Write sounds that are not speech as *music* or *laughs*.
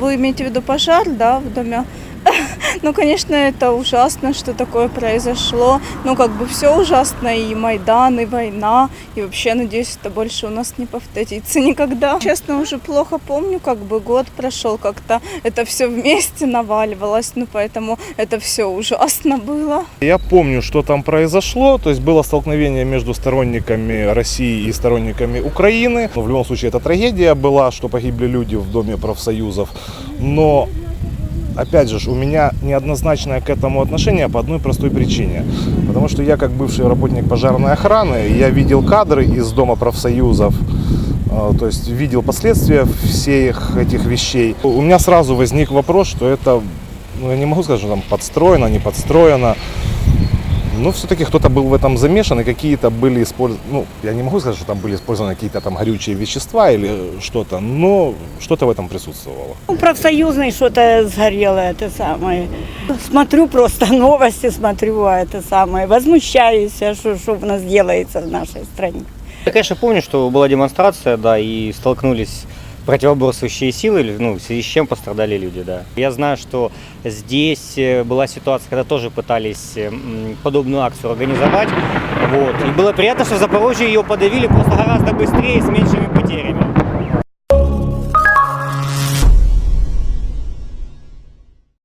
вы имеете в виду пожар, да, в доме? *laughs* Ну, конечно, это ужасно, что такое произошло. Ну, как бы все ужасно, и Майдан, и война. И вообще, надеюсь, это больше у нас не повторится *laughs* никогда. Честно, уже плохо помню, как бы год прошел, как-то это все вместе наваливалось. Ну, поэтому это все ужасно было. Я помню, что там произошло, то есть было столкновение между сторонниками России и сторонниками Украины. Но в любом случае это трагедия была, что погибли люди в Доме профсоюзов. Но опять же, у меня неоднозначное к этому отношение по одной простой причине. Потому что я как бывший работник пожарной охраны, я видел кадры из Дома профсоюзов, э, то есть видел последствия всех этих вещей. У меня сразу возник вопрос, что это, ну я не могу сказать, что там подстроено, не подстроено. Но все-таки кто-то был в этом замешан, и какие-то были использованы, ну, я не могу сказать, что там были использованы какие-то там горючие вещества или что-то, но что-то в этом присутствовало. Ну, профсоюзный что-то сгорело, это самое. Смотрю просто *laughs* новости, смотрю, а это самое. Возмущаюсь, а что, что у нас делается в нашей стране. Я, конечно, помню, что была демонстрация, да, и столкнулись противоборствующие силы, ну, в связи с чем пострадали люди, да. Я знаю, что здесь э, была ситуация, когда тоже пытались э, подобную акцию организовать, вот. И было приятно, что в Запорожье ее подавили просто гораздо быстрее, с меньшими потерями.